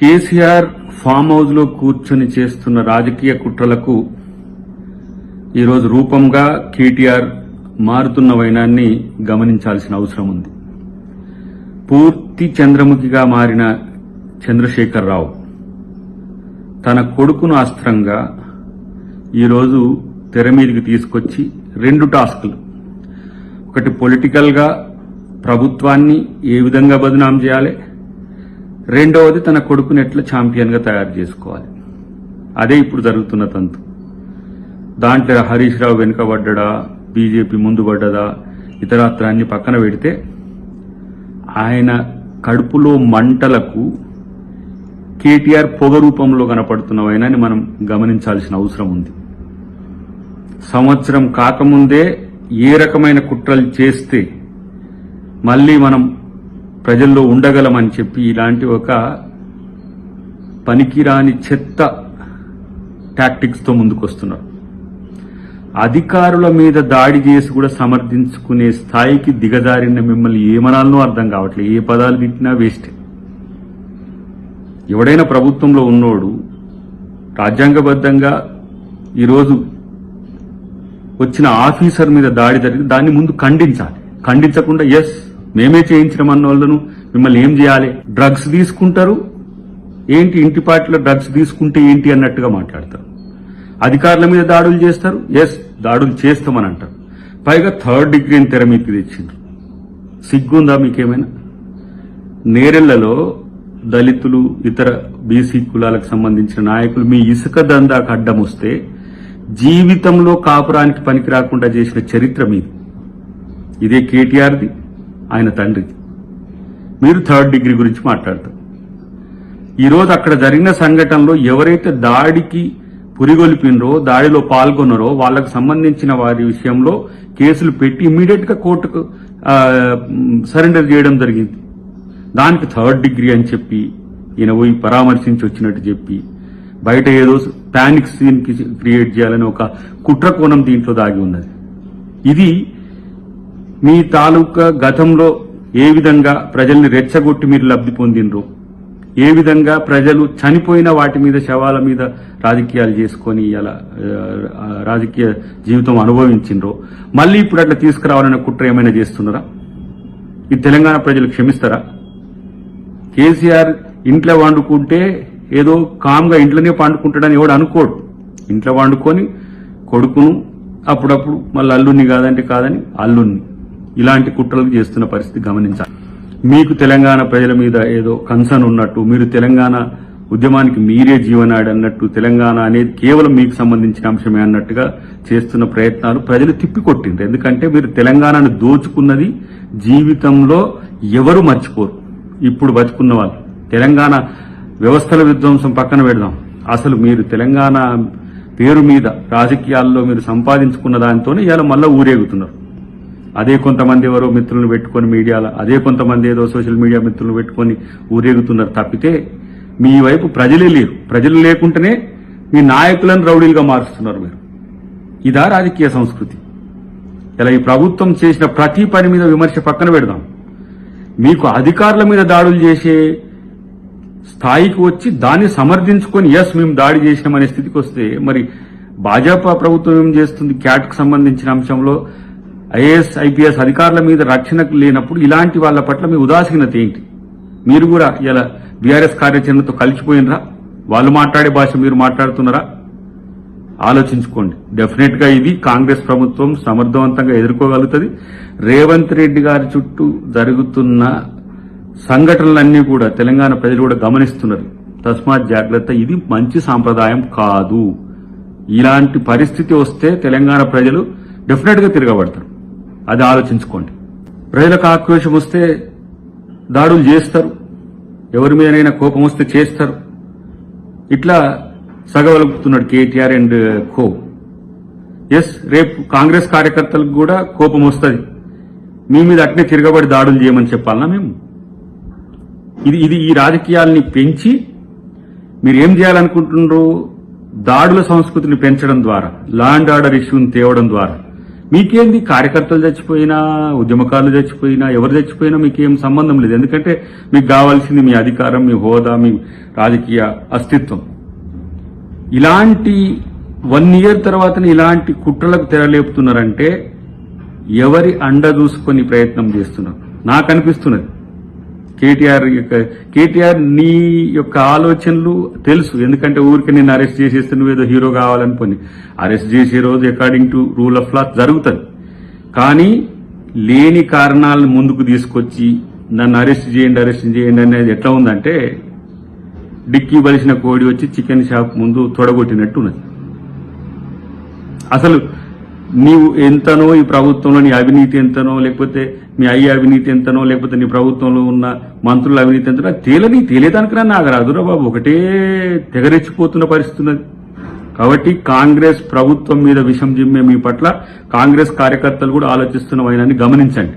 KCR form హౌస్లో కూర్చొని చేస్తున్న రాజకీయ కుట్రలకు ఈరోజు రూపంగా కేటీఆర్ మారుతున్న వైనాన్ని గమనించాల్సిన అవసరం ఉంది. పూర్తి చంద్రముఖిగా మారిన చంద్రశేఖరరావు తన కొడుకును అస్త్రంగా ఈరోజు తెర మీదకి తీసుకొచ్చి రెండు టాస్కులు. ఒకటి పొలిటికల్గా ప్రభుత్వాన్ని ఏ విధంగా బదనాం చేయాలి? రెండవది తన కొడుకుని ఎట్లా ఛాంపియన్గా తయారు చేసుకోవాలి. అదే ఇప్పుడు జరుగుతున్న తంతు. దాంట్లో హరీష్ రావు వెనుకబడ్డా బీజేపీ ముందు పడ్డదా ఇతరత్రాన్ని పక్కన పెడితే ఆయన కడుపులో మంటలకు కేటీఆర్ పొగ రూపంలో కనపడుతున్నవైనని మనం గమనించాల్సిన అవసరం ఉంది. సంవత్సరం కాకముందే ఏ రకమైన కుట్రలు చేస్తే మళ్ళీ మనం ప్రజల్లో ఉండగలమని చెప్పి ఇలాంటి ఒక పనికిరాని చెత్త టాక్టిక్స్తో ముందుకొస్తున్నారు. అధికారుల మీద దాడి చేసి కూడా సమర్థించుకునే స్థాయికి దిగజారిన మిమ్మల్ని ఏమనాలనో అర్థం కావట్లేదు. ఏ పదాలు తిట్టినా వేస్ట్ ఎవడైనా ప్రభుత్వంలో ఉన్నోడు రాజ్యాంగబద్ధంగా ఈరోజు వచ్చిన ఆఫీసర్ మీద దాడి జరిగి దాన్ని ముందు ఖండించాలి. ఖండించకుండా ఎస్ మేమే చేయించిన అన్న వాళ్ళను మిమ్మల్ని ఏం చేయాలి? డ్రగ్స్ తీసుకుంటారు. ఏంటి ఇంటి పార్టీలో డ్రగ్స్ తీసుకుంటే ఏంటి అన్నట్టుగా మాట్లాడతారు. అధికారుల మీద దాడులు చేస్తారు. ఎస్ దాడులు చేస్తామని అంటారు. పైగా థర్డ్ డిగ్రీని తెర మీకు తెచ్చిండ్రు. సిగ్గుందా మీకేమైనా? నేరెళ్ళలో దళితులు ఇతర బీసీ కులాలకు సంబంధించిన నాయకులు మీ ఇసుక దందాకు అడ్డం వస్తే జీవితంలో కాపురానికి పనికి రాకుండా చేసిన చరిత్ర మీది. ఇదే కేటీఆర్ది. ఆయన తండ్రి. మీరు థర్డ్ డిగ్రీ గురించి మాట్లాడతారు. ఈరోజు అక్కడ జరిగిన సంఘటనలో ఎవరైతే దాడికి పురిగొల్పినరో దాడిలో పాల్గొన్నారో వాళ్ళకు సంబంధించిన వారి విషయంలో కేసులు పెట్టి ఇమీడియట్గా కోర్టుకు సరెండర్ చేయడం జరిగింది. దానికి థర్డ్ డిగ్రీ అని చెప్పి ఈయన పోయి పరామర్శించి వచ్చినట్టు చెప్పి బయట ఏదో ప్యానిక్ సీన్ క్రియేట్ చేయాలని ఒక కుట్ర కోణం దీంట్లో దాగి ఉన్నది. ఇది మీ తాలూకా గతంలో ఏ విధంగా ప్రజల్ని రెచ్చగొట్టి మీరు లబ్ధి పొందినరు ఏ విధంగా ప్రజలు చనిపోయిన వాటి మీద శవాల మీద రాజకీయాలు చేసుకొని ఇలా రాజకీయ జీవితం అనుభవించిండ్రో? మళ్ళీ ఇప్పుడు అట్లా తీసుకురావాలనే కుట్ర ఏమైనా చేస్తున్నారా? ఈ తెలంగాణ ప్రజలు క్షమిస్తారా? కేసీఆర్ ఇంట్లో వండుకుంటే ఏదో కామ్గా ఇంట్లోనే పండుకుంటాడని ఎవడు అనుకోడు. ఇంట్లో వండుకొని కొడుకును అప్పుడప్పుడు మళ్ళీ అల్లుణ్ణి కాదంటే కాదని అల్లుణ్ణి. ఇలాంటి కుట్రలు చేస్తున్న పరిస్థితి గమనించాలి. మీకు తెలంగాణ ప్రజల మీద ఏదో కన్సర్న్ ఉన్నట్టు మీరు తెలంగాణ ఉద్యమానికి మీరే జీవనాడి అన్నట్టు తెలంగాణ అనేది కేవలం మీకు సంబంధించిన అంశమే అన్నట్టుగా చేస్తున్న ప్రయత్నాలు ప్రజలు తిప్పికొట్టింది ఎందుకంటే మీరు తెలంగాణను దోచుకున్నది జీవితంలో ఎవరు మర్చిపోరు. ఇప్పుడు బతుకున్న వాళ్ళు. తెలంగాణ వ్యవస్థల విధ్వంసం పక్కన పెడదాం. అసలు మీరు తెలంగాణ పేరు మీద రాజకీయాల్లో మీరు సంపాదించుకున్న దానితోనే ఇవాళ మళ్ళా ఊరేగుతున్నారు. అదే కొంతమంది ఎవరో మిత్రులను పెట్టుకొని మీడియాలో అదే కొంతమంది ఏదో సోషల్ మీడియా మిత్రులను పెట్టుకొని ఊరేగుతున్నారు తప్పితే మీ వైపు ప్రజలే లేరు. ప్రజలు లేకుంటేనే మీ నాయకులను రౌడీలుగా మారుస్తున్నారు మీరు. ఇదా రాజకీయ సంస్కృతి. ఇలా ఈ ప్రభుత్వం చేసిన ప్రతి పని మీద విమర్శ పక్కన పెడదాం. మీకు అధికారుల మీద దాడులు చేసే స్థాయికి వచ్చి దాన్ని సమర్థించుకొని ఎస్ మేము దాడి చేసినామనే స్థితికి వస్తే మరి భాజపా ప్రభుత్వం ఏం చేస్తుంది? క్యాట్కు సంబంధించిన అంశంలో ఐఏఎస్ ఐపీఎస్ అధికారుల మీద రక్షణకు లేనప్పుడు ఇలాంటి వాళ్ళ పట్ల మీ ఉదాసీనత ఏంటి? మీరు కూడా ఇలా బీఆర్ఎస్ కార్యాచరణతో కలిసిపోయినరా? వాళ్ళు మాట్లాడే భాష మీరు మాట్లాడుతున్నారా? ఆలోచించుకోండి. డెఫినెట్గా ఇది కాంగ్రెస్ ప్రభుత్వం సమర్థవంతంగా ఎదుర్కోగలుగుతుంది. రేవంత్ రెడ్డి గారి చుట్టూ జరుగుతున్న సంఘటనలన్నీ కూడా తెలంగాణ ప్రజలు కూడా గమనిస్తున్నారు. తస్మాత్ జాగ్రత్త ఇది మంచి సాంప్రదాయం కాదు. ఇలాంటి పరిస్థితి వస్తే తెలంగాణ ప్రజలు డెఫినెట్గా తిరగబడతారు. అది ఆలోచించుకోండి. ప్రజలకు ఆక్రోషం వస్తే దాడులు చేస్తారు. ఎవరి మీదనైనా కోపం వస్తే చేస్తారు. ఇట్లా సగవలుపుతున్నాడు కేటీఆర్ అండ్ కో. ఎస్ రేపు కాంగ్రెస్ కార్యకర్తలకు కూడా కోపం వస్తుంది. మీ మీద అట్నే తిరగబడి దాడులు చేయమని చెప్పాలనా మేము? ఇది ఇది ఈ రాజకీయాల్ని పెంచి మీరు ఏం చేయాలనుకుంటున్నారు? దాడుల సంస్కృతిని పెంచడం ద్వారా లా అండ్ ఆర్డర్ ఇష్యూని తేవడం ద్వారా. మీకేంది? కార్యకర్తలు చచ్చిపోయినా ఉద్యమకారులు చచ్చిపోయినా ఎవరు చచ్చిపోయినా మీకేం సంబంధం లేదు. ఎందుకంటే మీకు కావాల్సింది మీ అధికారం మీ హోదా మీ రాజకీయ అస్తిత్వం. ఇలాంటి వన్ ఇయర్ తర్వాత ఇలాంటి కుట్రలకు తెరలేపుతున్నారంటే ఎవరి అండ చూసుకొని ప్రయత్నం చేస్తున్నారు? నాకు అనిపిస్తున్నది. కేటీఆర్ యొక్క కేటీఆర్ నీ యొక్క ఆలోచనలు తెలుసు. ఎందుకంటే ఊరికి నేను అరెస్ట్ చేసేస్తే నువ్వేదో హీరో కావాలనుకుని అరెస్ట్ చేసే రోజు according to rule of law జరుగుతుంది. కానీ లేని కారణాలను ముందుకు తీసుకొచ్చి నన్ను అరెస్ట్ చేయండి అరెస్ట్ చేయండి అనేది ఎట్లా ఉందంటే డిక్కీ బలిసిన కోడి వచ్చి చికెన్ షాప్ ముందు తొడగొట్టినట్టు ఉన్నది. అసలు నీవు ఎంతనో ఈ ప్రభుత్వంలో నీ అవినీతి ఎంతనో లేకపోతే మీ అయ్యి అవినీతి ఎంతనో లేకపోతే నీ ప్రభుత్వంలో ఉన్న మంత్రుల అవినీతి ఎంతనో తేలని తేలేదానికన్నా నాకు రాదురా బాబు. ఒకటే తెగరెచ్చిపోతున్న పరిస్థితి ఉన్నది. కాబట్టి కాంగ్రెస్ ప్రభుత్వం మీద విషం జిమ్మే మీ పట్ల కాంగ్రెస్ కార్యకర్తలు కూడా ఆలోచిస్తున్న వైనాన్ని గమనించండి.